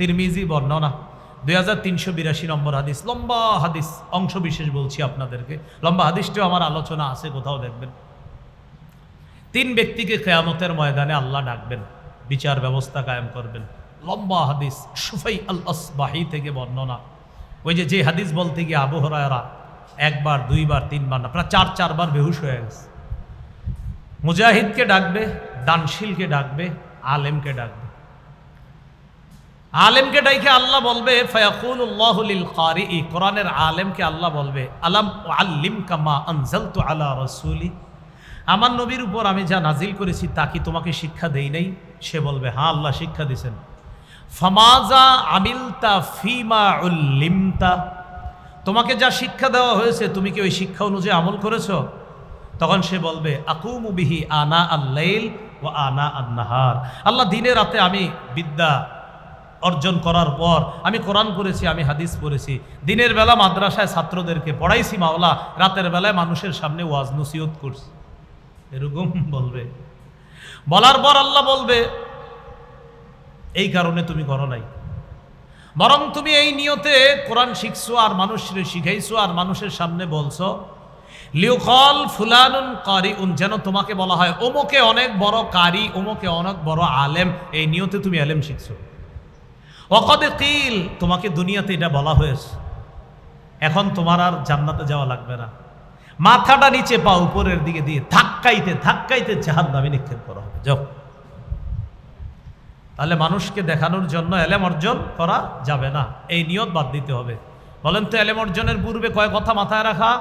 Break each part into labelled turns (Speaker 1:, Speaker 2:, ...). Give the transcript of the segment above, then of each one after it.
Speaker 1: তিরমিজি বর্ণনা, দুই হাজার তিনশো বিরাশি নম্বর হাদিস, লম্বা হাদিস অংশ বিশেষ বলছি আপনাদেরকে। লম্বা হাদিসটিও আমার আলোচনা আছে, কোথাও দেখবেন। তিন ব্যক্তিকে কেয়ামতের ময়দানে আল্লাহ ডাকবেন, বিচার ব্যবস্থা কায়েম করবেন। লম্বা হাদিস, সুফাই আল আসবাহি থেকে বর্ণনা। ওই যে যে হাদিস বলতে গিয়ে আবহরায়রা একবার, দুইবার, তিনবার না, প্রায় চার, চারবার বেহুশ হয়ে গেছে। মুজাহিদকে ডাকবে, দানশীলকে ডাকবে, আলেমকে ডাকবে। আলেমকে ডাইকে আল্লাহ বলবে কোরআনের আলেমকে আল্লাহ বলবে, আলাম আল্লিম কামা আনজালতু আলা রসুলি? আমার নবীর উপর আমি যা নাজিল করেছি তা কি তোমাকে শিক্ষা দেই নাই? সে বলবে হ্যাঁ আল্লাহ শিক্ষা দিছেন ফামাজা আমিলতা ফিমা উল্লিমতা। তোমাকে যা শিক্ষা দেওয়া হয়েছে, তুমি কি ওই শিক্ষা অনুযায়ী আমল করেছ? তখন সে বলবে, আকুমু বিহি আনা আল্লাইল ও আনা আন্নাহার। আল্লাহ দিনে রাতে আমি বিদ্যা অর্জন করার পর আমি কোরআন পড়েছি, আমি হাদিস পড়েছি। দিনের বেলা মাদ্রাসায় ছাত্রদেরকে পড়াইছি মাওলা, রাতের বেলায় মানুষের সামনে ওয়াজ নসিহত করছি। এরকম বলবে। বলার পর আল্লাহ বলবে, এই কারণে তুমি করো নাই। বরং তুমি এই নিয়তে কোরআন শিখছো আর মানুষের শিখাইছো আর মানুষের সামনে বলছো, লিউকল ফুলানুন কারি উন যেন তোমাকে বলা হয়, ওমকে অনেক বড় কারি, ওমকে অনেক বড় আলেম। এই নিয়তে তুমি আলেম শিখছো। অকদে কিল, তোমাকে দুনিয়াতে এটা বলা হয়েছে। এখন তোমার আর জান্নাতে যাওয়া লাগবে না। মাথাটা নিচে পা উপরের দিকে দিয়ে ধাক্কাইতে ধাক্কাইতে জাহান নামে নিক্ষেপ করা হবে। যাও। তাহলে মানুষকে দেখানোর জন্য এলেম অর্জন করা যাবে না। এই নিয়ত বাদ দিতে হবে। বলেন তো, এলেম অর্জনের পূর্বে কয় কথা মাথায় রাখা?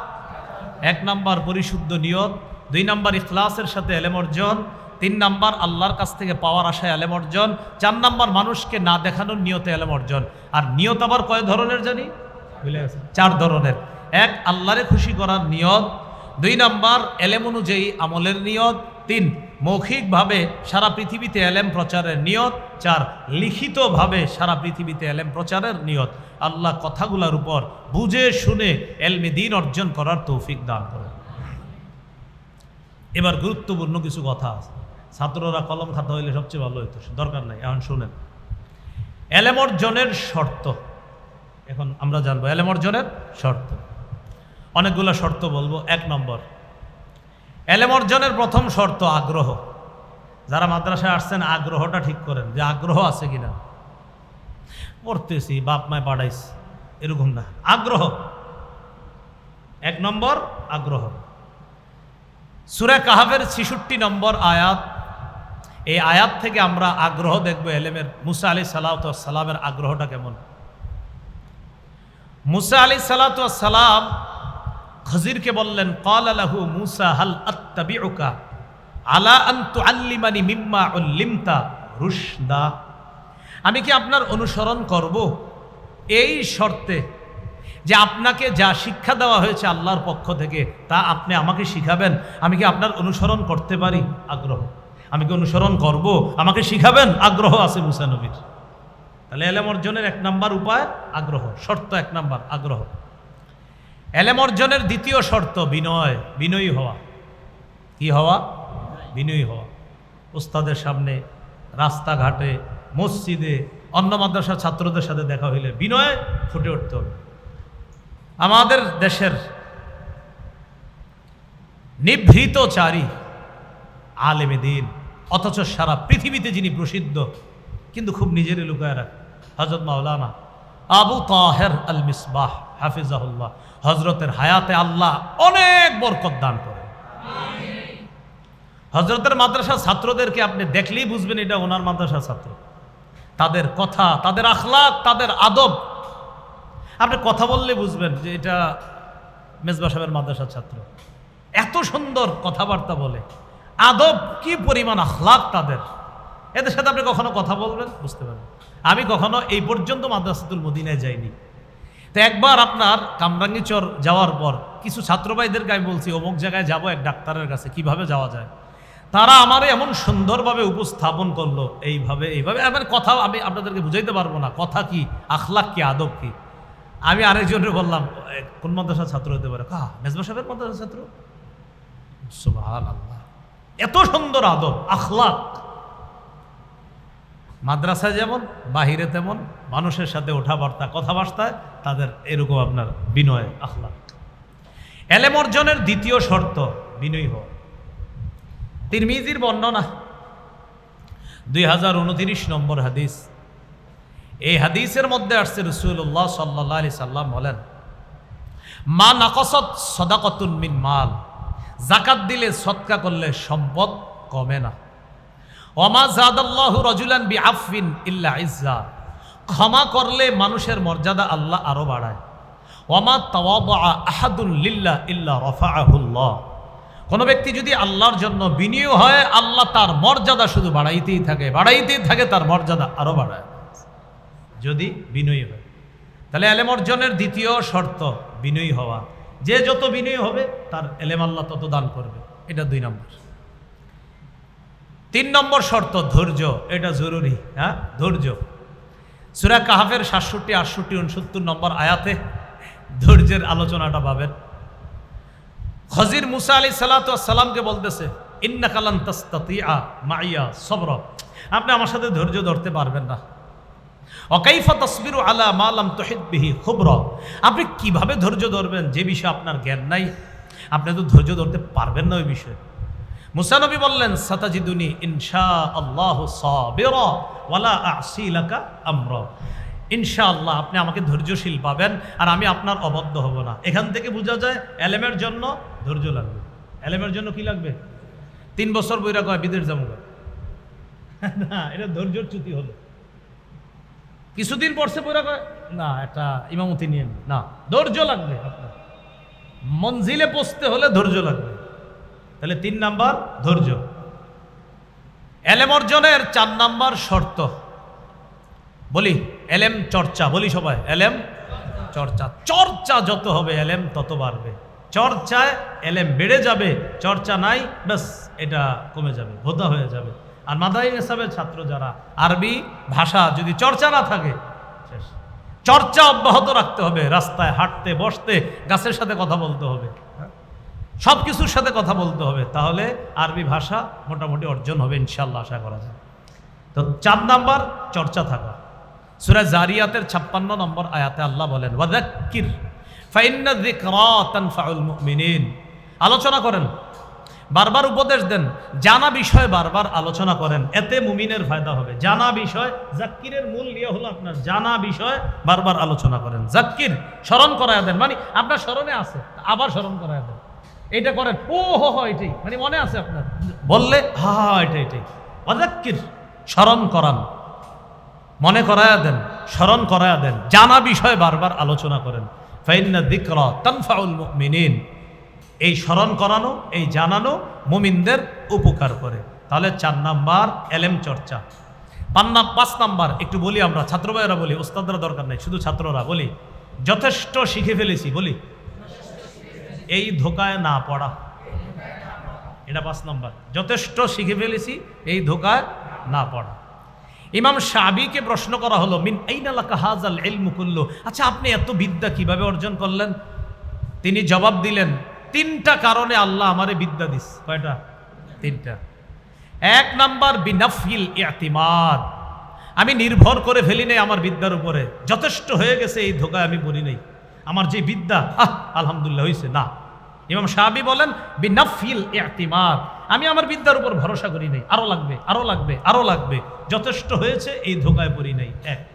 Speaker 1: এক নাম্বার, পরিশুদ্ধ নিয়ত। দুই নাম্বার, ইখলাসের সাথে এলেম অর্জন। তিন নাম্বার আল্লাহর কাছ থেকে পাওয়ার আশায় এলেম অর্জন চার নাম্বার মানুষকে না দেখানোর নিয়তে এলেম অর্জন। আর নিয়ত আবার কয় ধরনের জানি? চার ধরনের। এক আল্লাহরে খুশি করার নিয়ত। দুই নাম্বার এলেম অনুযায়ী আমলের নিয়ত। তিন মৌখিকভাবে সারা পৃথিবীতে এলেম প্রচারের নিয়ত। চার লিখিতভাবে সারা পৃথিবীতে এলেম প্রচারের নিয়ত। আল্লাহ কথাগুলোর উপর বুঝে শুনে এলমে দিন অর্জন করার তৌফিক দান করে এবার গুরুত্বপূর্ণ কিছু কথা আছে। ছাত্ররা কলম খাতা হইলে সবচেয়ে ভালো হইতো দরকার নাই। এখন শুনেন এলেম অর্জনের শর্ত। এখন আমরা জানব এলেম অর্জনের শর্ত। অনেকগুলো শর্ত বলব, এক নম্বর এলেম অর্জনের প্রথম শর্ত আগ্রহ। যারা মাদ্রাসায় আসছেন, আগ্রহটা ঠিক করেন যে আগ্রহ আছে কিনা। পড়তেছি, বাপ মায় পাঠাইছি, এরকম না। আগ্রহ। এক নম্বর, আগ্রহ। সুরা কাহাবের ছিষট্টি নম্বর আয়াত এই আয়াত থেকে আমরা আগ্রহ দেখব এলেমের মুসা আলী সালামের আগ্রহটা কেমন? মুসা আলী সালাম খজিরকে বললেন কল আলাহু মুসা, হাল আত্তাবিউকা? আলা আন্তু আল্লিমানি মিম্মা উল্লিমতা রুশদা? আমি কি আপনার অনুসরণ করব এই শর্তে যে আপনাকে যা শিক্ষা দেওয়া হয়েছে আল্লাহর পক্ষ থেকে তা আপনি আমাকে শিখাবেন? আমি কি আপনার অনুসরণ করতে পারি? আগ্রহ। আমি কি অনুসরণ করব? আমাকে শিখাবেন? আগ্রহ আছে মুসা নবীর। তাহলে এলেম অর্জনের এক নাম্বার উপায় আগ্রহ। শর্ত এক নাম্বার, আগ্রহ। এলেম অর্জনের দ্বিতীয় শর্ত বিনয়, বিনয়ী হওয়া। কি হওয়া? বিনয়ী হওয়া। ওস্তাদের সামনে রাস্তাঘাটে, মসজিদে, অন্য মাদ্রাসার ছাত্রদের সাথে দেখা হইলে বিনয় ফুটে উঠতে হবে। আমাদের দেশের নিভৃত চারি আলেমে দিন, অথচ সারা পৃথিবীতে যিনি প্রসিদ্ধ, কিন্তু খুব নিজেরই লুকায় রাখে। হজরত মাওলানা আবু তাহের আল মিসবাহ হাফিজাহুল্লাহ হজরতের হায়াতে আল্লাহ অনেক বরকত দান করে হজরতের মাদ্রাসার ছাত্রদেরকে আপনি দেখলেই বুঝবেন এটা ওনার মাদ্রাসার ছাত্র। তাদের কথা, তাদের আখলাক, তাদের আদব। আপনি কথা বললে বুঝবেন যে এটা মেজবা সাহেবের মাদ্রাসার ছাত্র। এত সুন্দর কথাবার্তা বলে। আদব, কি পরিমাণ আখলাক তাদের? এদের সাথে আপনি কখনো কথা বলবেন? বুঝতে পারবেন আমি কখনো এই পর্যন্ত মাদ্রাসাতুল মদিনায় যাইনি। তো একবার আপনার কামরাঙ্গিচর যাওয়ার পর কিছু ছাত্রভাইদেরকে আমি বলছি, অমুক জায়গায় যাব, এক ডাক্তারের কাছে, কীভাবে যাওয়া যায়? তারা আমারে এমন সুন্দরভাবে উপস্থাপন করল, এইভাবে এইভাবে। আমার কথা আমি আপনাদেরকে বুঝাইতে পারব না, কথা কি, আখলাক কি, আদব কি? আমি আরেকজনের বললাম কোন মাদ্রাসার ছাত্র হতে পারে? কা মেজবা সাহেবের মাদ্রাসার ছাত্র? সুবহান আল্লাহ এত সুন্দর আদব, আখলাক। মাদ্রাসায় যেমন, বাহিরে তেমন, মানুষের সাথে ওঠাবার্তা, কথাবার্তায় তাদের এরকম আপনার বিনয় আখলা এলেম অর্জনের দ্বিতীয় শর্ত, বিনয়ী হওয়া। তিরমিজির বর্ণনা, দুই হাজার উনতিরিশ নম্বর হাদিস। এই হাদিসের মধ্যে আসছে রসুল্লাহ সাল্লাহ আলি সাল্লাম বলেন, মা নাকসত সদাকতুন মিন মাল। জাকাত দিলে সৎকা করলে সম্পদ কমে না। ওমা জাদাল্লাহু রজুলান বি আফিন ইল্লা ইজ্জা। ক্ষমা করলে মানুষের মর্যাদা আল্লাহ আরও বাড়ায়। ওমা তাওয়াবা আহাদুন লিল্লা ইল্লা রফাআহুল্লাহ। কোন ব্যক্তি যদি আল্লাহর জন্য বিনিয়োগ হয়, আল্লাহ তার মর্যাদা শুধু বাড়াইতেই থাকে বাড়াইতেই থাকে, তার মর্যাদা আরও বাড়ায়। যদি বিনয়ী হয়। তাহলে এলেম অর্জনের দ্বিতীয় শর্ত বিনয়ী হওয়া। যে যত বিনয়ী হবে, তার এলেম আল্লাহ তত দান করবে। এটা দুই নম্বর। তিন নম্বর শর্ত, ধৈর্য। এটা জরুরি হ্যাঁ? ধৈর্য। সুরা কাহাফের সাতষট্টি, আটষট্টি, উনসত্তর নম্বর আয়াতে ধৈর্যের আলোচনাটা পাবেন। হজির মুসা আলী সালাতামকে বলতেছে ইন্না কালান তাস্তাতিয়া মাইয়া সবর। আপনি আমার সাথে ধৈর্য ধরতে পারবেন না। অকাইফা তসবির আলা মালাম বিহি খুবর। আপনি কীভাবে ধৈর্য ধরবেন? যে বিষয়ে আপনার জ্ঞান নাই, আপনি তো ধৈর্য ধরতে পারবেন না ওই বিষয়ে। মুসানবী বললেন, সাতাজিদুনি ইনশা আল্লাহ ওয়ালা আসিলাকা আমর। ইনশা আল্লাহ আপনি আমাকে ধৈর্যশীল পাবেন আর আমি আপনার অবদ্ধ হব না। এখান থেকে বোঝা যায়, এলেমের জন্য ধৈর্য লাগবে। এলেমের জন্য কি লাগবে? তিন বছর বইরা কয়, বিদেশ যাব না, এটা ধৈর্যর চ্যুতি হলো। কিছুদিন বইরা কয়, না এটা ইমামতি নিয়ে না। ধৈর্য লাগবে আপনার। মঞ্জিলে পৌঁছতে হলে ধৈর্য লাগবে। তাহলে তিন নাম্বার, ধৈর্য। এলেম অর্জনের চার নাম্বার শর্ত। বলি, এলেম, চর্চা, বলি সবাই, এলেম, চর্চা। চর্চা যত হবে, এলেম তত বাড়বে। চর্চায় এলেম বেড়ে যাবে, চর্চা নাই, ব্যাস, এটা কমে যাবে ভোতা হয়ে যাবে। আর মাদাই হিসাবে ছাত্র যারা, আরবি ভাষা যদি চর্চা না থাকে, শেষ। চর্চা অব্যাহত রাখতে হবে, রাস্তায় হাঁটতে, বসতে, গাছের সাথে কথা বলতে হবে। সব কিছুর সাথে কথা বলতে হবে, তাহলে আরবি ভাষা মোটামুটি অর্জন হবে ইনশাল্লাহ আশা করা যায়। তো চার নাম্বার, চর্চা থাকা। সুরা জারিয়াতের ছাপ্পান্ন নম্বর আয়াতে আল্লাহ বলেন ওয়াদাক্কির ফাইন্না তানফাউল মুমিনিন। আলোচনা করেন বারবার উপদেশ দেন, জানা বিষয় বারবার আলোচনা করেন, এতে মুমিনের ফায়দা হবে। জানা বিষয় জাক্কিরের মূল ইয়ে হলো আপনার জানা বিষয় বারবার আলোচনা করেন। জাক্কির স্মরণ করায় দেন মানে আপনার স্মরণে আছে, আবার স্মরণ করায় দেন। এইটা করেন, ও হো হো, এটাই মানে মনে আছে আপনার, বললে, হা হা এটা এটাই। অজাক্কির, স্মরণ করান, মনে করায়া দেন, স্মরণ করায়া দেন, জানা বিষয় বারবার আলোচনা করেন। ফাইন্না দিকরা তানফাউল মুমিনিন এই স্মরণ করানো, এই জানানো মুমিনদের উপকার করে। তাহলে চার নাম্বার এলেম চর্চা। পান্না পাঁচ নাম্বার, একটু বলি আমরা, ছাত্র ভাইয়েরা বলি, ওস্তাদরা দরকার নেই, শুধু ছাত্ররা বলি। যথেষ্ট শিখে ফেলেছি, বলি। এই ধোকায় না পড়া। এটা পাঁচ নাম্বার। যথেষ্ট শিখে ফেলেছি, এই ধোকায় না পড়া। ইমাম সাবিকে প্রশ্ন করা হলো, মিন আইনালাকা হাজাল এলমুকুল্লু আচ্ছা আপনি এত বিদ্যা কীভাবে অর্জন করলেন? তিনি জবাব দিলেন তিনটা কারণে আল্লাহ আমারে বিদ্যা দিস। কয়টা? তিনটা। এক নাম্বার, বিনাফিল ইয়াতিমাদ আমি নির্ভর করে ফেলি নাই আমার বিদ্যার উপরে। যথেষ্ট হয়ে গেছে এই ধোকায় আমি বলি নাই। আমার যে বিদ্যা, আহ, আলহামদুলিল্লাহ হয়েছে, না। ইমাম সাহাবি বলেন, বিনাফিল ইয়াতিমাদ আমি আমার বিদ্যার উপর ভরসা করি নাই। আরও লাগবে আরও লাগবে আরও লাগবে। যথেষ্ট হয়েছে, এই ধোকায় পড়ি নাই। এক।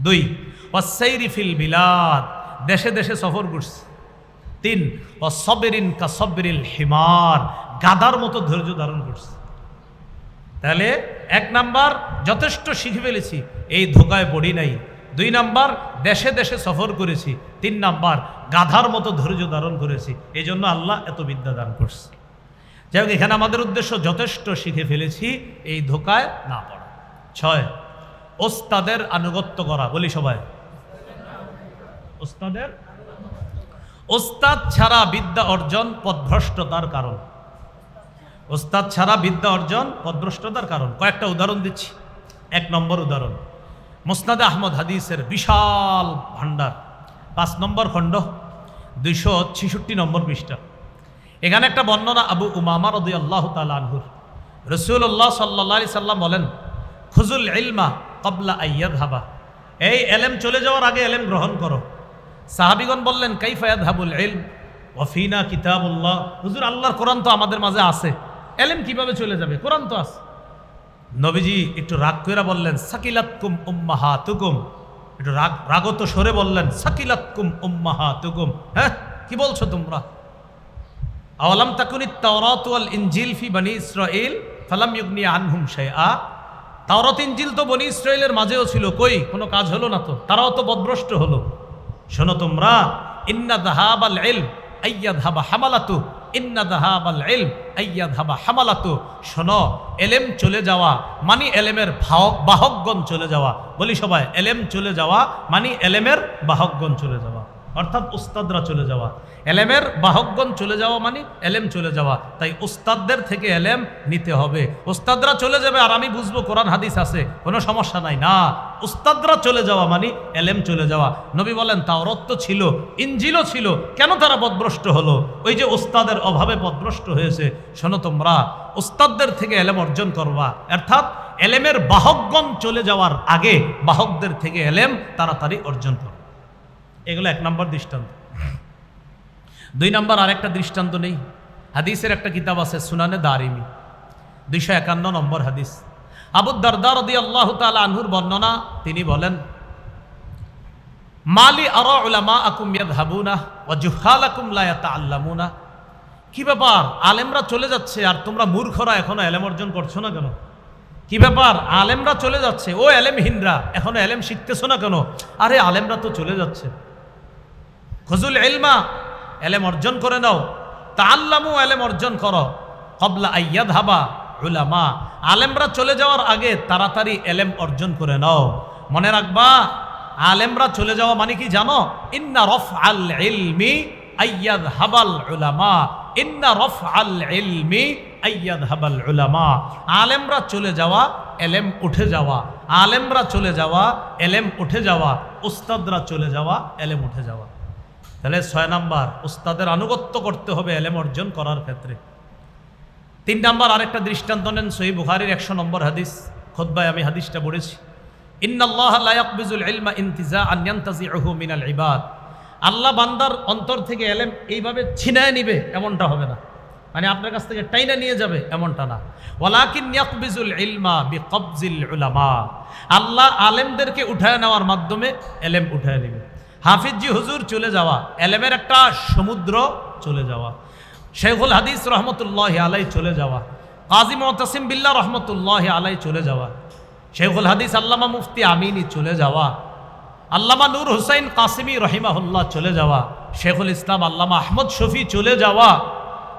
Speaker 1: দুই ওয়াসাইরি ফিল বিলাদ। দেশে দেশে সফর করছে। তিন ও সবেরিন কা সবেরিল হিমার। গাদার মতো ধৈর্য ধারণ করছে। তাহলে এক নাম্বার, যথেষ্ট শিখে ফেলেছি। এই ধোকায় পড়ি নাই। দুই নাম্বার, দেশে দেশে সফর করেছি। তিন নাম্বার, গাধার মতো ধৈর্য ধারণ করেছি। এই জন্য আল্লাহ এত বিদ্যা দান করছে। যাই হোক, এখানে আমাদের উদ্দেশ্য যথেষ্ট শিখে ফেলেছি। এই ধোকায় না পড়া। ছয়, ওস্তাদের আনুগত্য করা। বলি সবাই। ওস্তাদের ওস্তাদ ছাড়া বিদ্যা অর্জন পদভ্রষ্টতার কারণ। ওস্তাদ ছাড়া বিদ্যা অর্জন পদভ্রষ্টতার কারণ। কয়েকটা উদাহরণ দিচ্ছি। এক নম্বর উদাহরণ। মোসনাদে আহমদ হাদিসের বিশাল ভান্ডার পাঁচ নম্বর খণ্ড, দুইশো ছেষট্টি নম্বর পৃষ্ঠা। এখানে একটা বর্ণনা আবু উমামা রদি আল্লাহ তালহুর রসুল্লাহ সাল্লা সাল্লাম বলেন খুজুল ইলমা কবলা আইয়াদ হাবা এই এলেম চলে যাওয়ার আগে এলেম গ্রহণ করো। সাহাবিগণ বললেন কাইফায়াদ হাবুল ইলম? ওয়াফিনা কিতাবুল্লাহ। হুজুর, আল্লাহর কোরআন তো আমাদের মাঝে আছে। এলেম কীভাবে চলে যাবে? কোরআন তো আছে। নবীজি একটু রাগ কইরা বললেন, সাকিলাতকুম উম্মাহা তুকুম একটু রাগ, রাগত সরে বললেন, সাকিলাতকুম উম্মাহা তুকুম হ্যাঁ কি বলছো তোমরা? আওয়ালাম তাকুনি তাওরাত ওয়াল ইনজিল ফি বনি ইসরাইল ফালাম ইউগনি আনহুম শাইআ। তাওরাত, ইনজিল তো বনি ইসরাইলের মাঝেও ছিল। কই? কোনো কাজ হলো না তো? তারাও তো বদভ্রষ্ট হলো। শোনো তোমরা, ইন্না দাহাবাল এল আইয়া ধাবা হামালাতু, ইন্না দাহাবাল এল আইয়া ধাবা হামালাতু। শোনো, এলেম চলে যাওয়া মানি এলেমের বাহকগণ চলে যাওয়া। বলি সবাই, এলেম চলে যাওয়া মানি এলেমের বাহকগণ চলে যাওয়া। অর্থাৎ উস্তাদরা চলে যাওয়া। এলেমের বাহকগণ চলে যাওয়া মানে এলেম চলে যাওয়া। তাই উস্তাদদের থেকে এলেম নিতে হবে। উস্তাদরা চলে যাবে, আর আমি বুঝব কোরআন হাদিস আছে, কোনো সমস্যা নাই। না, উস্তাদরা চলে যাওয়া মানে এলেম চলে যাওয়া। নবী বলেন, তাওরত তো ছিল ইঞ্জিলও ছিল, কেন তারা পদভ্রষ্ট হলো? ওই যে উস্তাদের অভাবে পদভ্রষ্ট হয়েছে, শোনো তোমরা, উস্তাদদের থেকে এলেম অর্জন করবা। অর্থাৎ এলেমের বাহকগণ চলে যাওয়ার আগে বাহকদের থেকে এলেম তাড়াতাড়ি অর্জন করো। এগুলো এক নম্বর দৃষ্টান্ত। দুই নম্বর আরেকটা দৃষ্টান্ত নেই। হাদিসের একটা কিতাব আছে সুনানে দারিমি। দুইশো একান্ন নম্বর হাদিস। আবু দারদার দি আল্লাহ তালা আনহুর বর্ণনা, তিনি বলেন, মালি আর উলামা আকুম ইয়াদ হাবুনা ও জুহাল আকুম লায়াতা আল্লামুনা কি ব্যাপার? আলেমরা চলে যাচ্ছে আর তোমরা মূর্খরা এখনও এলেম অর্জন করছ না কেন? কি ব্যাপার? আলেমরা চলে যাচ্ছে। ও এলেমহীনরা, এখনও এলেম শিখতেছো না কেন? আরে, আলেমরা তো চলে যাচ্ছে। খজুল এলমা এলেম অর্জন করে নাও। তা আল্লামু এলেম অর্জন করো। কবলা আইয়াদ হাবা উলামা। আলেমরা চলে যাওয়ার আগে তাড়াতাড়ি এলেম অর্জন করে নাও। মনে রাখবা, আলেমরা চলে যাওয়া মানে কি জানো? ইন্না রফ আল ইলমি আইয়াদ হাবাল উলামা। ইন্না রফ আল ইলমি আইয়াদ হাবাল উলামা। আলেমরা চলে যাওয়া, এলেম উঠে যাওয়া। আলেমরা চলে যাওয়া, এলেম উঠে যাওয়া। উস্তাদরা চলে যাওয়া, এলেম উঠে যাওয়া। তাহলে ছয় নাম্বার, উস্তাদের আনুগত্য করতে হবে, এলেম অর্জন করার ক্ষেত্রে। তিন নাম্বার, আরেকটা দৃষ্টান্ত নেন, সহি বুখারির একশো নম্বর হাদিস, খোদ্বায় আমি হাদিসটা পড়েছি। ইবাদ। আল্লাহ বান্দার অন্তর থেকে এলেম এইভাবে ছিনায় নিবে, এমনটা হবে না। মানে আপনার কাছ থেকে টাইনা নিয়ে যাবে, এমনটা না। ওয়ালাকিন আল্লাহ আলেমদেরকে উঠায় নেওয়ার মাধ্যমে এলেম উঠায় নেবে। হাফিজি হুজুর চলে যাওয়া, এলেমের একটা সমুদ্র চলে যাওয়া। শেখুল হাদিস রহমতুল্লাহ আলাই চলে যাওয়া। কাজী মোতাসিম বিল্লা রহমতুল্লাহ আলাই চলে যাওয়া। শেখুল হাদিস আল্লামা মুফতি আমিনী চলে যাওয়া। আল্লামা নূর হুসাইন কাসিমি রহিমাহুল্লাহ চলে যাওয়া। শেখুল ইসলাম আল্লামা আহমদ শফি চলে যাওয়া।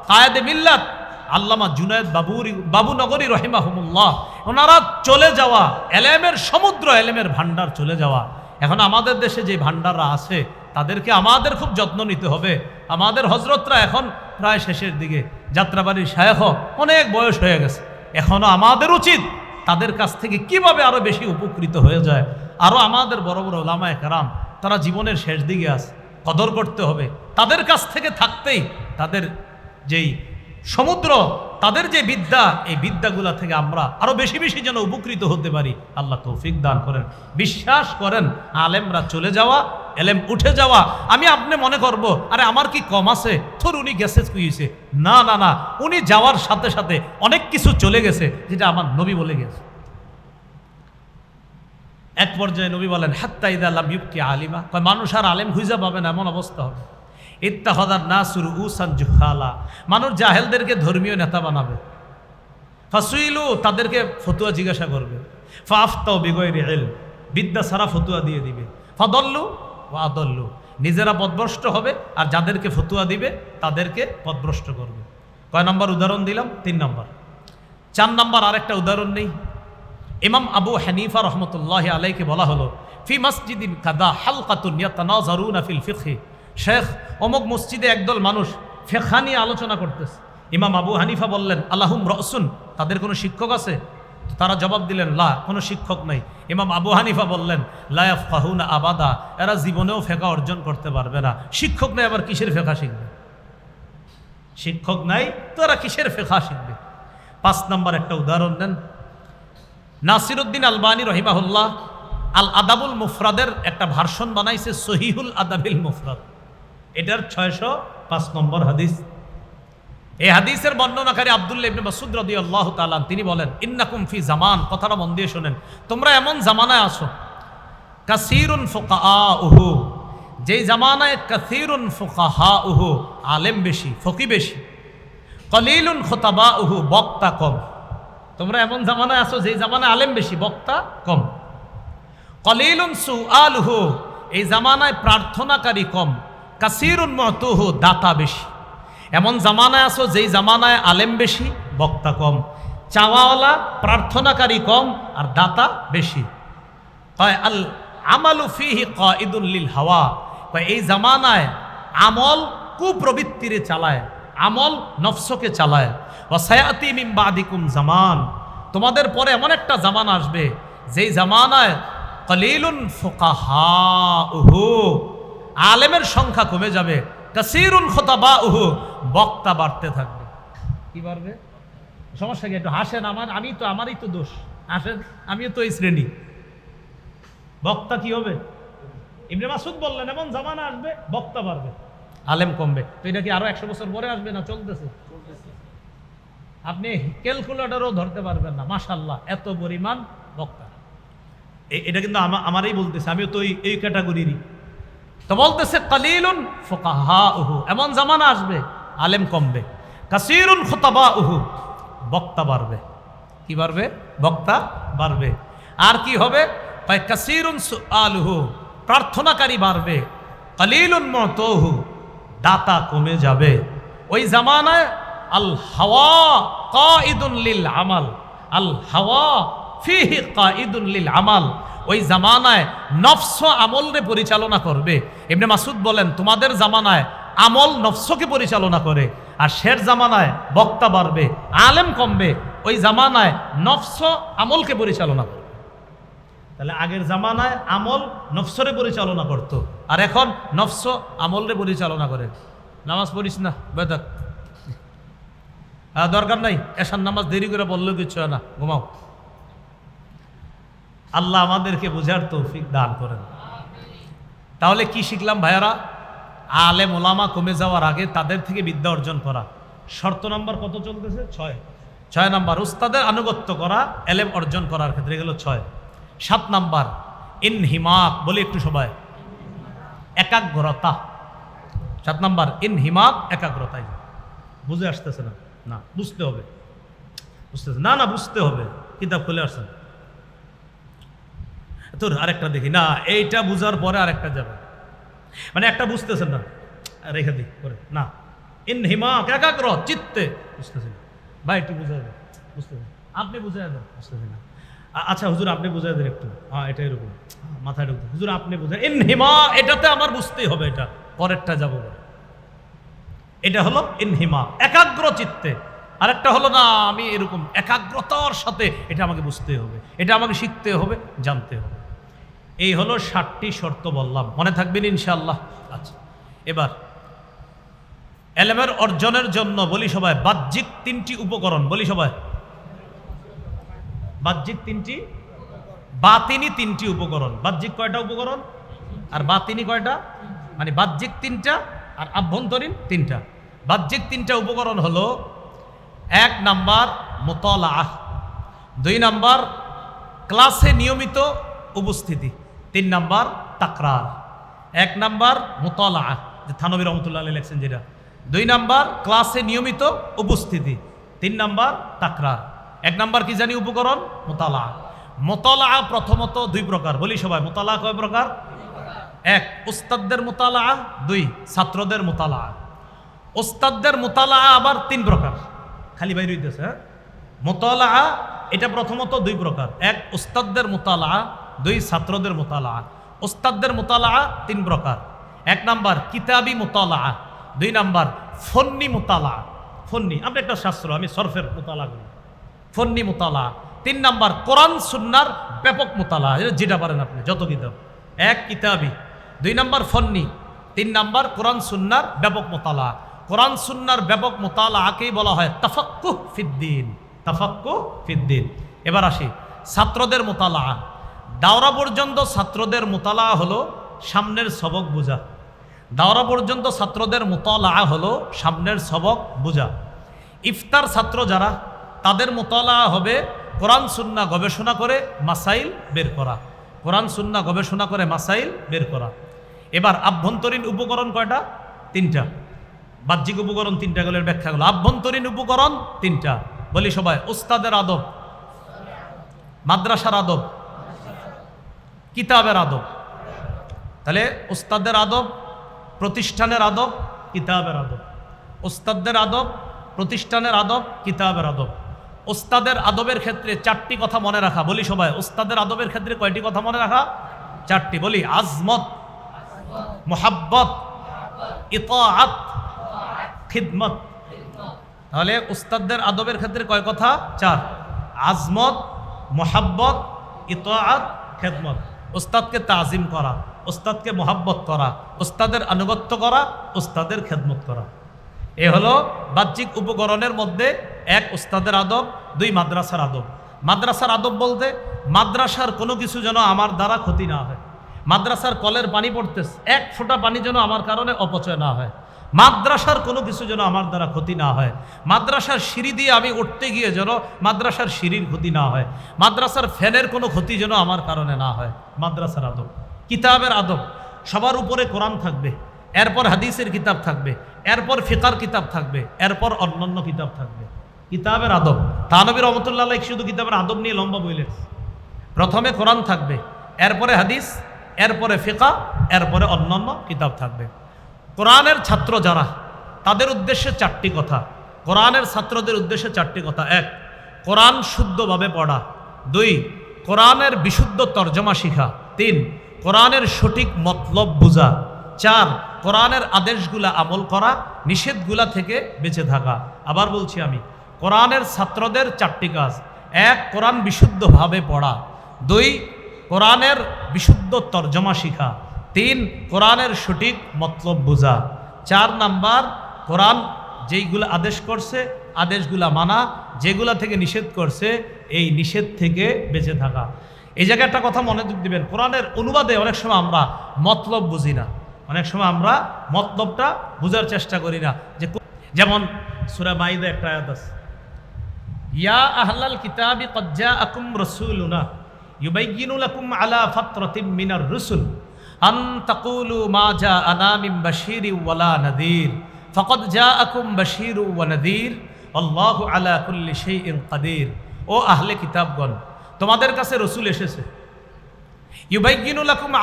Speaker 1: কায়েদে মিল্লাত আল্লামা জুনায়দ বাবুর, বাবুনগরী রহিমাহুমুল্লাহ। ওনারা চলে যাওয়া, এলেমের সমুদ্র, এলেমের ভান্ডার চলে যাওয়া। এখন আমাদের দেশে যে ভান্ডাররা আছে, তাদেরকে আমাদের খুব যত্ন নিতে হবে। আমাদের হজরতরা এখন প্রায় শেষের দিকে। যাত্রাবাড়ির শায়খ অনেক বয়স হয়ে গেছে। এখনও আমাদের উচিত তাদের কাছ থেকে কীভাবে আরও বেশি উপকৃত হয়ে যায়। আরও আমাদের বড় বড় ওলামায় কারাম, তারা জীবনের শেষ দিকে আছে। কদর করতে হবে। তাদের কাছ থেকে থাকতেই তাদের যেই সমুদ্র, তাদের যে বিদ্যা, এই বিদ্যাগুলা থেকে আমরা আরও বেশি বেশি যেন উপকৃত হতে পারি। আল্লাহ তৌফিক দান করেন। বিশ্বাস করেন, আলেমরা চলে যাওয়া, এলেম উঠে যাওয়া। আমি আপনি মনে করব, আরে আমার কি কম আছে? থর উনি গেছে কুইছে। না না না, উনি যাওয়ার সাথে সাথে অনেক কিছু চলে গেছে, যেটা আমার নবী বলে গেছে। এক পর্যায়ে নবী বলেন, হাত্তা ইদা আল্লাহ ইউক্তি আলিমা। কয়, মানুষ আর আলেম খুঁজা পাবে না, এমন অবস্থা হবে। ইত্তাহদার নাসুর উসান জুহালা মানুষ জাহেলদেরকে ধর্মীয় নেতা বানাবে। ফাসুইলু তাদেরকে ফতুয়া জিজ্ঞাসা করবে। ফাফতাও বিগয়ের এল বিদ্যা সারা ফতুয়া দিয়ে দিবে। ফদল্লু ও আদল্লু, নিজেরা পদভ্রষ্ট হবে আর যাদেরকে ফতুয়া দিবে তাদেরকে পদভ্রষ্ট করবে। কয় নম্বর উদাহরণ দিলাম? তিন নম্বর। চার নম্বর আরেকটা উদাহরণ নেই। ইমাম আবু হানিফা রহমতুল্লাহ আলাইকে বলা হলো, ফি মসজিদিন কাদা হালকাতুন ইয়াতানাজারুনা ফিল ফিকহি। শেখ, অমুক মসজিদে একদল মানুষ ফেখা নিয়ে আলোচনা করতেছে। ইমাম আবু হানিফা বললেন, আল্লাহুম রসুন, তাদের কোনো শিক্ষক আছে? তারা জবাব দিলেন, লা, কোনো শিক্ষক নাই। ইমাম আবু হানিফা বললেন লায়াফ ফাহুনা আবাদা, এরা জীবনেও ফেকা অর্জন করতে পারবে না। শিক্ষক নাই, আবার কিসের ফেকা শিখবে? শিক্ষক নাই, তো এরা কিসের ফেকা শিখবে? পাঁচ নাম্বার একটা উদাহরণ দেন। নাসিরুদ্দিন আলবানী রহিমাহুল্লাহ আল আদাবুল মুফরাদের একটা ভার্সন বানাইছে সহিহুল আদাবিল মুফরাদ। এটার ছয়শো পাঁচ নম্বর হাদিস। এই হাদিসের বর্ণনাকারী আব্দুল্লাহ ইবনে মাসুদ রাদিয়াল্লাহু তাআলা তিনি বলেন, ইন্নাকুম ফি জামান কথাটা মন দিয়ে শোনেন। তোমরা এমন জামানায় আসো কাসিরুন ফুকাহু যেই জামানায় কাসিরুন ফুকাহাউহু, আলেম বেশি, ফকি বেশি, কলিলুন খোতাবাউহু, বক্তা কম। তোমরা এমন জামানায় আসো যেই জামানায় আলেম বেশি, বক্তা কম। কলিলুন সু সুআলহু, এই জামানায় প্রার্থনাকারী কম কাসিরুন মতুহু, দাতা বেশি। এমন জামানায় আসো, যেই জামানায় আলেম বেশি, বক্তা কম। চাওয়াওয়ালা প্রার্থনাকারী কম, আর দাতা বেশি। কয়, আল আমালু ফিহি কাইদুল লিল হাওয়া। এই জামানায় আমল কুপ্রবৃত্তিরে চালায়, আমল নফসকে চালায়। ও সায়াতি মিম বাদিকুম জামান। তোমাদের পরে এমন একটা জামানা আসবে, যেই জামানায় কলিলুন ফোকাহা আলেমের সংখ্যা কমে যাবে। কাসিরুন খোতাবা উহু বক্তা বাড়তে থাকবে। কি বাড়বে? সমস্যা কি? একটু হাসেন আমার আমি তো, আমারই তো দোষ। হাসেন, আমিও তো এই শ্রেণি। বক্তা কি হবে? ইবনে মাসুদ বললেন, এমন জামানা আসবে, বক্তা বাড়বে। আলেম কমবে। তো এটা কি আরও একশো বছর পরে আসবে না চলতেছে? আপনি ক্যালকুলেটরও ধরতে পারবেন না। মাশাল্লাহ এত পরিমাণ বক্তা। এটা কিন্তু আমা- আমারই বলতেছে, আমিও তো এই ক্যাটাগরিরই। তো বলতেছে, কালিলুন ফোকাহা উহু এমন জামানা আসবে, আলেম কমবে। কাসিরুন খোতাবা উহু বক্তা বাড়বে। কি বাড়বে? বক্তা বাড়বে। আর কি হবে? তাই কাসিরুন আলহু প্রার্থনাকারী বাড়বে। কালিলুন মতহু দাতা কমে যাবে। ওই জামানায় আল হাওয়া কাইদুন লিল আমাল। আল হাওয়া ফিহি কাইদুন লিল আমাল। ওই জামানায় নফস আমলরে পরিচালনা করবে। এমনি মাসুদ বলেন, তোমাদের জামানায় আমল নফসকে পরিচালনা করে, আর শের জামানায় বক্তা বাড়বে, আলেম কমবে। ওই জামানায় নফস আমলকে পরিচালনা করবে। তাহলে আগের জামানায় আমল নফসরে পরিচালনা করত, আর এখন নফস আমলরে পরিচালনা করে। নামাজ পড়িস না বেদাক দরকার নাই এসার নামাজ দেরি করে বললেও কিছু না, ঘুমাও। আল্লাহ আমাদেরকে বোঝার তৌফিক দান করেন। তাহলে কি শিখলাম ভাইয়ারা? আলেম ওলামা কমে যাওয়ার আগে তাদের থেকে বিদ্যা অর্জন করা। শর্ত নাম্বার কত চলতেছে? ছয়। ছয় নাম্বার, উস্তাদের আনুগত্য করা, এলেম অর্জন করার ক্ষেত্রে গেল ছয়। সাত নাম্বার ইন হিমাক বলি একটু সবাই। একাগ্রতা। সাত নাম্বার ইন হিমাক একাগ্রতায় বুঝে আসতেছে না? না, বুঝতে হবে। বুঝতেছে না না, বুঝতে হবে। কিতাব খুলে আসছেন তোর আরেকটা দেখি। না, এইটা বুঝার পরে আরেকটা যাবে। মানে একটা বুঝতেছেন না। রেখে দিই করে না। ইন হিমা একাগ্র, চিত্তে। বুঝতেছেন ভাই, একটু বুঝাই দেন। বুঝতেছেন আপনি বুঝাই দেন। বুঝতেছেন না। আচ্ছা হুজুর, আপনি বুঝাই দেন একটু। হ্যাঁ এটা এরকম। মাথায় ঢুকতে হুজুর, আপনি বুঝাই ইন হিমা এটাতে আমার বুঝতেই হবে এটা। পরেরটা যাব এটা হলো ইনহিমা একাগ্র চিত্তে। আরেকটা হলো, না, আমি এরকম একাগ্রতার সাথে এটা আমাকে বুঝতে হবে। এটা আমাকে শিখতে হবে, জানতে হবে। এই হলো ষাটটি শর্ত বললাম। মনে থাকবেন ইনশাল্লাহ আচ্ছা এবার এলেমের অর্জনের জন্য বলি সবাই, বাহ্যিক তিনটি উপকরণ বলি সবাই। বাহ্যিক তিনটি, বাতিনি তিনটি উপকরণ। বাহ্যিক কয়টা উপকরণ? আর বাতিনি কয়টা? মানে বাহ্যিক তিনটা আর আভ্যন্তরীণ তিনটা। বাহ্যিক তিনটা উপকরণ হলো, এক নাম্বার মোতলাহ দুই নাম্বার ক্লাসে নিয়মিত উপস্থিতি। তিন নাম্বার তাকরার। এক নাম্বার মোতলাহ যে থানবী রহমতুল্লাহ আলী লেখছেন যেটা। দুই নাম্বার ক্লাসে নিয়মিত উপস্থিতি। তিন নাম্বার তাকরার। এক নাম্বার কি জানি উপকরণ? মোতালা মোতালা প্রথমত দুই প্রকার, বলি সবাই মোতালা কয় প্রকার? এক, উস্তাদদের মোতালা দুই, ছাত্রদের মোতালা ওস্তাদদের মোতালা আবার তিন প্রকার। খালি বাইরে হইতেছে হ্যাঁ? মোতালা এটা প্রথমত দুই প্রকার। এক, উস্তাদদের মোতালা দুই ছাত্রদের মোতালা ওস্তাদদের মোতালা তিন প্রকার। এক নাম্বার কিতাবি মোতালা দুই নাম্বার ফন্নি মোতালা ফন্নি, আমরা একটা শাস্ত্র, আমি সরফের মোতালা করি ফন্নি মোতালা তিন নাম্বার কোরআন, সুন্নার ব্যাপক মোতালা যেটা পারেন আপনি, যত কিতাব। এক কিতাবি, দুই নাম্বার ফন্নি, তিন নাম্বার কোরআন, সুন্নার ব্যাপক মোতালা কোরআন, সুন্নার ব্যাপক মোতালা আকেই বলা হয় তাফাক্কু ফিদ্দিন তাফাক্কু ফিদ্দিন এবার আসি, ছাত্রদের মোতালা দাওরা পর্যন্ত ছাত্রদের মোতালা হলো সামনের সবক বোঝা। দাওরা পর্যন্ত ছাত্রদের মোতালা হলো সামনের সবক বোঝা। ইফতার ছাত্র যারা, তাদের মোতালা হবে কোরআন, সুন্না গবেষণা করে মাসাইল বের করা। কোরআন, সুন্না গবেষণা করে মাসাইল বের করা। এবার আভ্যন্তরীণ উপকরণ কয়টা? তিনটা। বাহ্যিক উপকরণ তিনটা গেলের ব্যাখ্যা গেল। আভ্যন্তরীণ উপকরণ তিনটা। বলি সবাই ওস্তাদের আদব। মাদ্রাসার আদব। কিতাবের আদব। তাহলে ওস্তাদের আদব, প্রতিষ্ঠানের আদব, কিতাবের আদব। উস্তাদদের আদব, প্রতিষ্ঠানের আদব, কিতাবের আদব। ওস্তাদের আদবের ক্ষেত্রে চারটি কথা মনে রাখা, বলি সবাই। ওস্তাদের আদবের ক্ষেত্রে কয়টি কথা মনে রাখা? চারটি, বলি। আজমত, মোহাব্বত, ইতাআত, খিদমত। তাহলে উস্তাদদের আদবের ক্ষেত্রে কয় কথা? চার। আজমত, মোহাব্বত, ইতাআত, খেদমত। উস্তাদকে তাজিম করা ওস্তাদকে মোহাব্বত করা ওস্তাদের আনুগত্য করা ওস্তাদের খেদমত করা। এ হলো বাহ্যিক উপকরণের মধ্যে এক ওস্তাদের আদব, দুই মাদ্রাসার আদব। মাদ্রাসার আদব বলতে, মাদ্রাসার কোনো কিছু যেন আমার দ্বারা ক্ষতি না হয়। মাদ্রাসার কলের পানি পড়তেছে, এক ফোঁটা পানি যেন আমার কারণে অপচয় না হয়। মাদ্রাসার কোনো কিছু যেন আমার দ্বারা ক্ষতি না হয়। মাদ্রাসার সিঁড়ি দিয়ে আমি উঠতে গিয়ে যেন মাদ্রাসার সিঁড়ির ক্ষতি না হয়। মাদ্রাসার ফ্যানের কোনো ক্ষতি যেন আমার কারণে না হয়। মাদ্রাসার আদব, কিতাবের আদব, সবার উপরে কোরআন থাকবে, এরপর হাদিসের কিতাব থাকবে, এরপর ফিকার কিতাব থাকবে, এরপর অন্যান্য কিতাব থাকবে। কিতাবের আদব, তানবীর রহমতুল্লাহ শুধু কিতাবের আদব নিয়ে লম্বা বই লেখছে। প্রথমে কোরআন থাকবে, এরপরে হাদিস, এরপরে ফিকা, এরপরে অন্যান্য কিতাব থাকবে। কোরআনের ছাত্র যারা, তাদের উদ্দেশ্যে চারটি কথা। কোরআনের ছাত্রদের উদ্দেশ্যে চারটি কথা। এক, কোরআন শুদ্ধভাবে পড়া। দুই, কোরআনের বিশুদ্ধ তর্জমা শিখা। তিন, কোরআনের সঠিক মতলব বোঝা। চার, কোরআনের আদেশগুলা আমল করা, নিষেধগুলা থেকে বেঁচে থাকা। আবার বলছি আমি, কোরআনের ছাত্রদের চারটি কাজ। এক, কোরআন বিশুদ্ধভাবে পড়া। দুই, কোরআনের বিশুদ্ধ তর্জমা শিখা। তিন, কোরআনের সঠিক মতলব বোঝা। চার নাম্বার, কোরআন যেইগুলো আদেশ করছে, আদেশগুলা মানা, যেগুলা থেকে নিষেধ করছে, এই নিষেধ থেকে বেঁচে থাকা। এই জায়গায় একটা কথা মনে দিবেন। কোরআনের অনুবাদে অনেক সময় আমরা মতলব বুঝি না। অনেক সময় আমরা মতলবটা বোঝার চেষ্টা করি না। যে যেমন সুরা মাইদা একটা আয়াত আছে। ইয়া আহলাল কিতাবি কজ্জা আকুম রসুলুনা, ইউবাইয়িনু লাকুম আলা ফাতরাতিম মিনার রুসুল। মা জা আনা মিন বাশীরি ওয়ালা ওয়া নাযীর আল্লাহু আলা ও কিতাবগণ, তোমাদের কাছে রসুল এসেছে।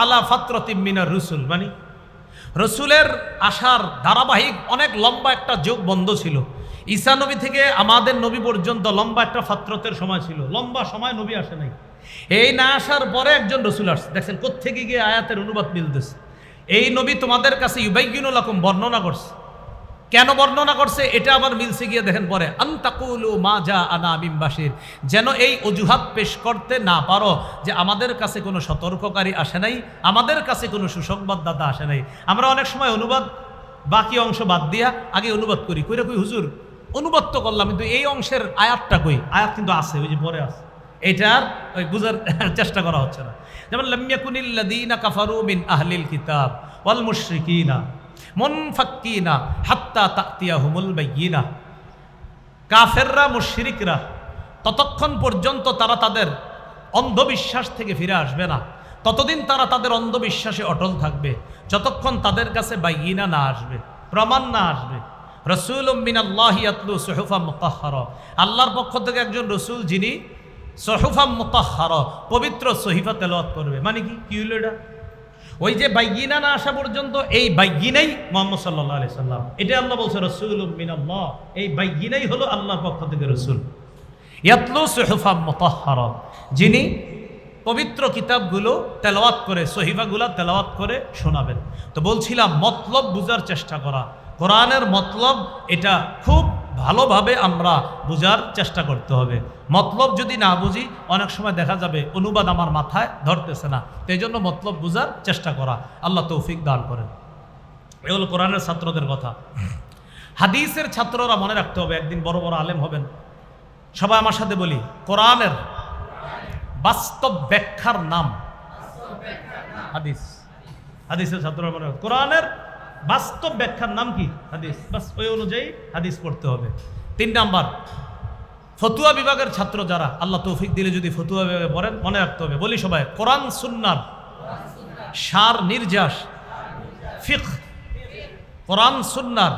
Speaker 1: আলা মানে রসুলের আসার ধারাবাহিক অনেক লম্বা একটা যোগ বন্ধ ছিল। ঈসা নবী থেকে আমাদের নবী পর্যন্ত লম্বা একটা ফাত্রতের সময় ছিল। লম্বা সময় নবী আসে নাই। এই না আসার পরে একজন রসুল আসছে। দেখছেন কোথেকে গিয়ে আয়াতের অনুবাদ মিলতেছে। এই নবী তোমাদের কাছে ইউবাইগিনুল রকম বর্ণনা করছে। কেন বর্ণনা করছে? এটা আবার মিলছে গিয়ে দেখেন পরে, আন্তাকুলু মা যা আনা মিমবাসির যেন এই অজুহাত পেশ করতে না পারো যে আমাদের কাছে কোনো সতর্ককারী আসে নাই, আমাদের কাছে কোনো সুসংবাদদাতা আসে নাই। আমরা অনেক সময় অনুবাদ, বাকি অংশ বাদ দিয়া আগে অনুবাদ করি। কইরা কই, হুজুর, অনুবাদ তো করলাম, কিন্তু এই অংশের আয়াতটা কই? আয়াত কিন্তু আছে, ওই যে পরে আছে। এটার ওই বুঝার চেষ্টা করা হচ্ছে না। যেমন লামিয়াকুনিল্লাদিনা কাফারু মিন আহলিল কিতাব ওয়াল মুশরিকিনা মুনফাক্কিনা হাত্তা তাতিয়া হুমুল বাইয়িনা। কাফেররা, মুশরিকরা ততক্ষণ পর্যন্ত তারা তাদের অন্ধবিশ্বাস থেকে ফিরে আসবে না। ততদিন তারা তাদের অন্ধবিশ্বাসে অটল থাকবে, যতক্ষণ তাদের কাছে বাইয়িনা না আসবে, প্রমাণ না আসবে। রসুল মিনাল্লাহিয়াতলু সোহফা মুতাহর আল্লাহর পক্ষ থেকে একজন রসুল যিনি সোহফা মুতাহর পবিত্র সহিফা তেলাওয়াত করবে। মানে কি? কি হইল এটা? ওই যে বাইগিনা না আসা পর্যন্ত, এই বাইগিনাই মোহাম্মদ সাল্লাহ আলি সাল্লাম। এটা আল্লাহ বলছে রসুল মিনাল্লাহ। এই বাইগিনাই হলো আল্লাহর পক্ষ থেকে রসুল। ইয়াতলু সোহফা মুতাহর যিনি পবিত্র কিতাবগুলো তেলাওয়াত করে, সহিফাগুলা তেলাওয়াত করে শোনাবেন। তো বলছিলাম, মতলব বুঝার চেষ্টা করা। কোরআনের মতলব এটা খুব ভালোভাবে আমরা বোঝার চেষ্টা করতে হবে। মতলব যদি না বুঝি, অনেক সময় দেখা যাবে অনুবাদ আমার মাথায় ধরতেছে না। এই জন্য মতলব বুঝার চেষ্টা করা। আল্লাহ তৌফিক দান করেন। এগুলো কোরআনের ছাত্রদের কথা। হাদিসের ছাত্ররা মনে রাখতে হবে, একদিন বড় বড় আলেম হবেন। সবাই আমার সাথে বলি, কোরআনের বাস্তব ব্যাখ্যার নাম। হাদিস। হাদিসের ছাত্ররা মনে। কোরআনের বাস্তব ব্যাখ্যার নাম কি? হাদিস। বাস ওই অনুযায়ী হাদিস পড়তে হবে। তিন নাম্বার, ফতুয়া বিভাগের ছাত্র যারা, আল্লাহ তৌফিক দিলে যদি ফতুয়া বিভাগে পড়েন, মনে রাখতে হবে। বলি সবাই, কোরআন সুন্নার সার নির্যাস ফিক কোরআন সুন্নার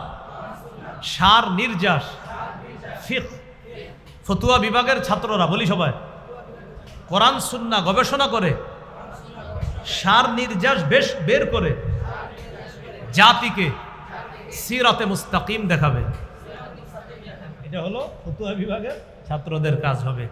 Speaker 1: সার নির্যাস ফিক ফতুয়া বিভাগের ছাত্ররা, বলি সবাই, কোরআন সুন্না গবেষণা করে, সার নির্যাস বেশ বের করে জাতিকে সিরাতে মুস্তাকিম দেখাবে। এটা হলো ফতুয়া বিভাগের ছাত্রদের কাজ হবে।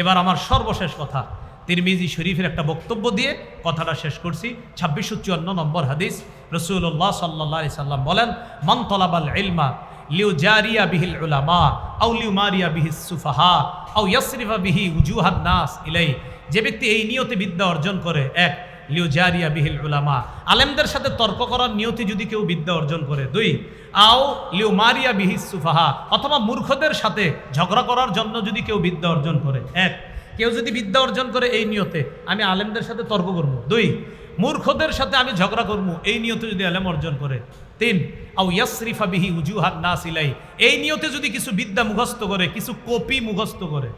Speaker 1: এবার আমার সর্বশেষ কথা, তিরমিজি শরীফের একটা বক্তব্য দিয়ে কথাটা শেষ করছি। ছাব্বিশশো চুয়ান্ন নম্বর হাদিস রসুল্লাহ সাল্লাহ সাল্লাম বলেন, মান তলাবাল ইলমা লিউ জারিয়া বিহিল উলামা আউ লিউ মারিয়া বিহিস সুফাহা আউ ইয়াসরিফা বিহি উজুহান নাস ইলাই যে ব্যক্তি এই নিয়তে বিদ্যা অর্জন করে, এক লিউ জারিয়া বিহিল উলামা। আলেমদের সাথে তর্ক করার নিয়তে যদি কেউ বিদ্যা অর্জন করে, দুই, আও লিউ মারিয়া বিহিস সুফাহা, অথবা মূর্খদের সাথে ঝগড়া করার জন্য যদি কেউ বিদ্যা অর্জন করে, এক, কেউ যদি বিদ্যা অর্জন করে এই নিয়তে আমি আলেমদের সাথে তর্ক করব। দুই, মূর্খদের সাথে আমি ঝগড়া করব, এই নিয়তে যদি আলেম অর্জন করে। তিন আউ ইয়াসরিফা বিহি উজুহাত না সিলাই এই নিয়তে যদি কিছু বিদ্যা মুখস্থ করে, কিছু কপি মুখস্থ করে।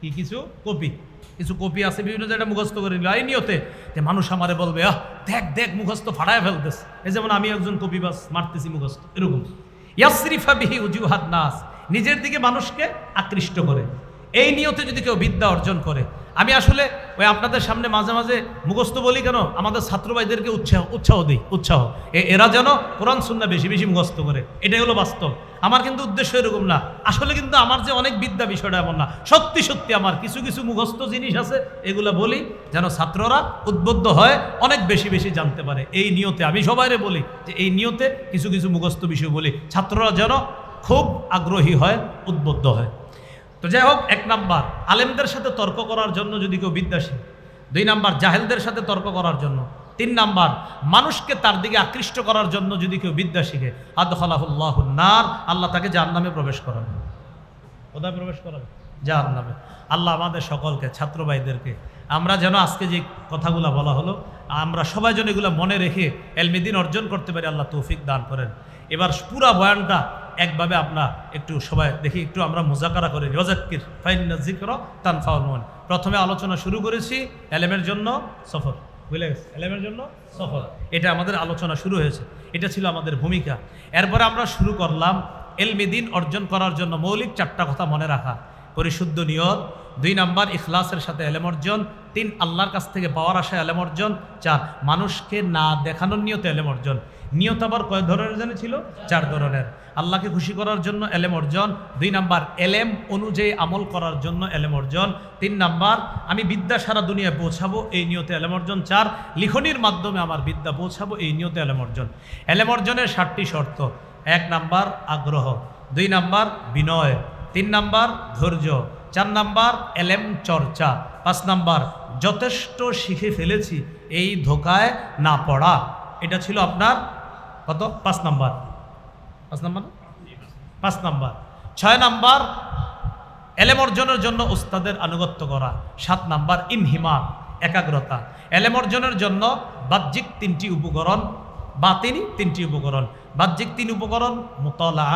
Speaker 1: কি কিছু? কপি। কিছু কপি আছে, বিভিন্ন জায়গায় মুখস্থ করে নিল। এই নিয়তে যে মানুষ আমারে বলবে, আহ, দেখ দেখ, মুখস্থ ফাড়ায় ফেলতেছে। এই যেমন আমি একজন কপি বাস, মারতেছি মুখস্থ, এরকম। ইয়াসরিফা বিহি উজুহাত নাস, নিজের দিকে মানুষকে আকৃষ্ট করে। এই নিয়তে যদি কেউ বিদ্যা অর্জন করে আমি আসলে ওই আপনাদের সামনে মাঝে মাঝে মুখস্থ বলি কেন? আমাদের ছাত্র ভাইদেরকে উৎসাহ উৎসাহ দিই, উৎসাহ। এরা যেন কোরআন সুন্না বেশি বেশি মুখস্থ করে। এটাই হলো বাস্তব। আমার কিন্তু উদ্দেশ্য এরকম না। আসলে কিন্তু আমার যে অনেক বিদ্যা বিষয়টা এমন না। সত্যি সত্যি আমার কিছু কিছু মুখস্থ জিনিস আছে, এগুলো বলি যেন ছাত্ররা উদ্বুদ্ধ হয়, অনেক বেশি বেশি জানতে পারে। এই নিয়তে আমি সবাইরে বলি যে এই নিয়তে কিছু কিছু মুখস্থ বিষয় বলি। ছাত্ররা যেন খুব আগ্রহী হয়, উদ্বুদ্ধ হয়। তো যাই হোক, এক নাম্বার, আলেমদের সাথে তর্ক করার জন্য যদি কেউ বিদ্যা দুই নাম্বার, জাহেলদের সাথে তর্ক করার জন্য, তিন নাম্বার, মানুষকে তার দিকে আকৃষ্ট করার জন্য যদি কেউ বিদ্যা শিখে আদহলাহুল্লাহ নার, আল্লাহ তাকে যার নামে প্রবেশ করাবে কোথায় প্রবেশ করাবে? যার নামে আল্লাহ আমাদের সকলকে, ছাত্র ভাইদেরকে, আমরা যেন আজকে যে কথাগুলো বলা হলো, আমরা সবাই যেন এগুলো মনে রেখে এলমিদিন অর্জন করতে পারি, আল্লাহ তৌফিক দান করেন। এবার পুরা বয়ানটা একভাবে আমরা একটু সবাই দেখি, একটু আমরা মোজাকারা করি। রজাক্কির, ফাইন্না তানফাউল মন প্রথমে আলোচনা শুরু করেছি এলেমের জন্য সফর। বুঝলে গেছে? এলেমের জন্য সফর। এটা আমাদের আলোচনা শুরু হয়েছে। এটা ছিল আমাদের ভূমিকা। এরপরে আমরা শুরু করলাম এলমিদিন অর্জন করার জন্য মৌলিক চারটা কথা মনে রাখা। পরিশুদ্ধ নিয়ত, দুই নাম্বার ইখলাসের সাথে এলেম অর্জন, তিন, আল্লাহর কাছ থেকে পাওয়ার আশায় এলেম অর্জন, চার, মানুষকে না দেখানোর নিয়তে এলেম অর্জন। নিয়ত আবার কয় ধরনের জানে ছিল? চার ধরনের। আল্লাহকে খুশি করার জন্য এলেম অর্জন, দুই নাম্বার এলেম অনুযায়ী আমল করার জন্য এলেম অর্জন, তিন নাম্বার আমি বিদ্যা সারা দুনিয়ায় পৌঁছাবো, এই নিয়তে এলেম অর্জন, চার, লিখনির মাধ্যমে আমার বিদ্যা পৌঁছাবো, এই নিয়তে এলেম অর্জন। এলেম অর্জনের ষাটটি শর্ত। এক নাম্বার আগ্রহ, দুই নাম্বার বিনয় তিন নাম্বার ধৈর্য, চার নাম্বার এলেম চর্চা, পাঁচ নাম্বার যথেষ্ট শিখে ফেলেছি এই ধোকায় না পড়া। এটা ছিল আপনার কত? পাঁচ নাম্বার। পাঁচ নাম্বার পাঁচ নাম্বার। ছয় নাম্বার এলেম অর্জনের জন্য উস্তাদের আনুগত্য করা। সাত নাম্বার ইনহিমা, একাগ্রতা। এলেম অর্জনের জন্য বাহ্যিক তিনটি উপকরণ, বাতিনি তিনটি উপকরণ। বাহ্যিক তিন উপকরণ মোতলা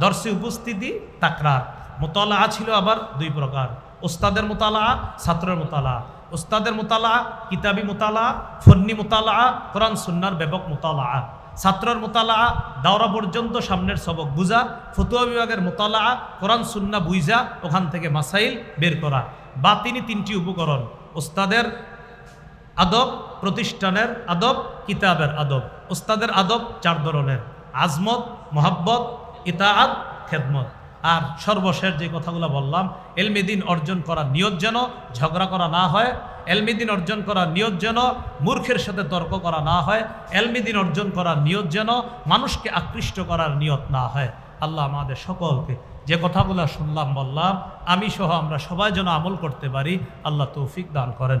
Speaker 1: দর্শী উপস্থিতি, তাকরার। মোতলা ছিল আবার দুই প্রকার। ওস্তাদের মোতালা, ছাত্রের মোতালা। ওস্তাদের মোতালা, কিতাবি মোতালা, ফন্নি মোতালা, কোরআন, সুন্নার ব্যাপক মোতালা। ছাত্রের মোতালা, দাওরা পর্যন্ত সামনের সবক বুঝা, ফতুয়া বিভাগের মোতালা, কোরআন, সুন্না বুঝা ওখান থেকে মাসাইল বের করা। বা তিনি তিনটি উপকরণ, ওস্তাদের আদব, প্রতিষ্ঠানের আদব, কিতাবের আদব। ওস্তাদের আদব চার ধরনের, আজমত, মোহাব্বত, ইতাআত, খেদমত। আর সর্বশেষ যে কথাগুলো বললাম এলমিদিন অর্জন করার নিয়ত যেন ঝগড়া করা না হয় এলমিদিন অর্জন করার নিয়ত যেন মূর্খের সাথে তর্ক করা না হয় এলমিদিন অর্জন করার নিয়ত যেন মানুষকে আকৃষ্ট করার নিয়ত না হয়। আল্লাহ আমাদের সকলকে যে কথাগুলো শুনলাম, বললাম, আমি সহ আমরা সবাই যেন আমল করতে পারি, আল্লাহ তৌফিক দান করেন।